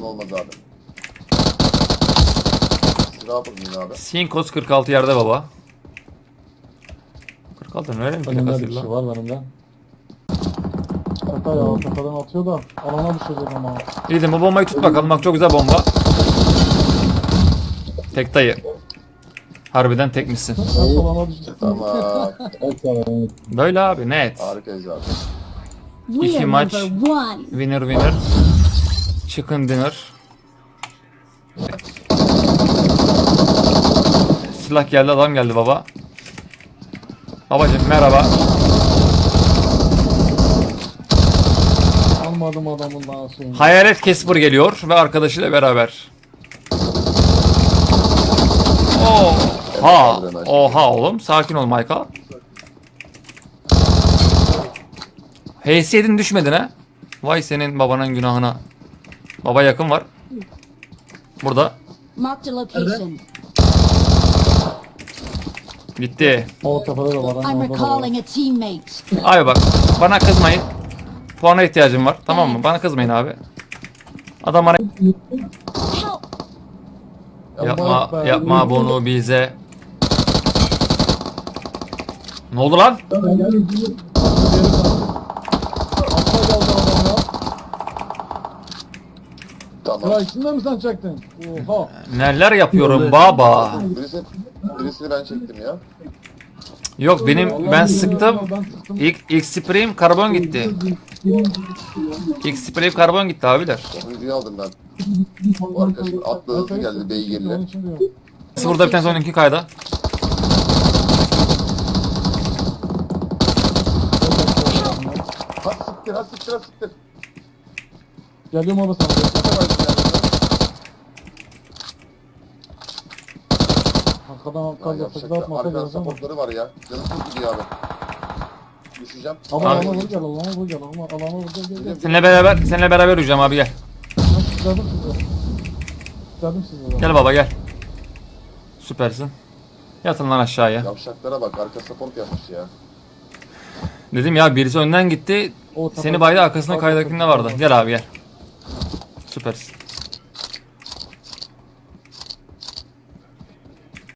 Yapmadan olmaz abi. Silah yapalım abi. Sinkos 46 yerde baba. 46 nereye mi Önümde plakası bir lan? şey var önümde. Şaka ya şakadan atıyor da alana düşecek ama. İyiydin bu bombayı tut bakalım bak çok güzel bomba. Tek dayı. Harbiden tekmişsin. alana düşecek. Tamam. Böyle abi net. Harikayız abi. We İki are maç. number one. Winner winner. Chicken dinner. Silah geldi adam geldi baba. Babacım merhaba. Almadım adamın daha şeyini. Hayalet Casper geliyor ve arkadaşıyla beraber. Oha. Oha oğlum. Sakin ol Michael. Haysiyetin düşmedin ha. Vay senin babanın günahına. Baba yakın var. Burada. Marked a location. Gitti. O tepede de var. I'm Orada da var. recalling a teammate. Abi bak. Bana kızmayın. Puana ihtiyacım var. Tamam mı? Bana kızmayın abi. Adam bana Help! yapma be. yapma bunu bize. Ne oldu lan adam ya. Tamam. Ya mi sen çektin? Oha. Neler yapıyorum baba? Birisi, birisini ben çektim ya. Yok benim ben sıktım. İlk ilk spreyim karbon gitti. İlk spreyim karbon gitti abiler. Sonuncuyu aldım ben. Bu arkadaşın atlı hızlı geldi diyorum. Burada bir tane sonraki kayda. Ha siktir ha siktir ha siktir. Geliyorum abi sana. Arkadan Ya kaz yapacak yapacak da atmasa arkadan geleceğim. supportları var ya. Canım çok gidiyor abi. Düşeceğim. Ama Abi- alana vur gel alana vur gel alana alana vur gel gel gel. Seninle beraber seninle beraber yürüyeceğim abi gel. Ben sizi. İstedim sizi. Gel baba gel. Süpersin. Yatın lan aşağıya. Yavşaklara bak arka support yapmış ya. Dedim ya birisi önden gitti. O Seni baydı arkasında Arka kaydakinde vardı. Gel abi gel. Süpersin.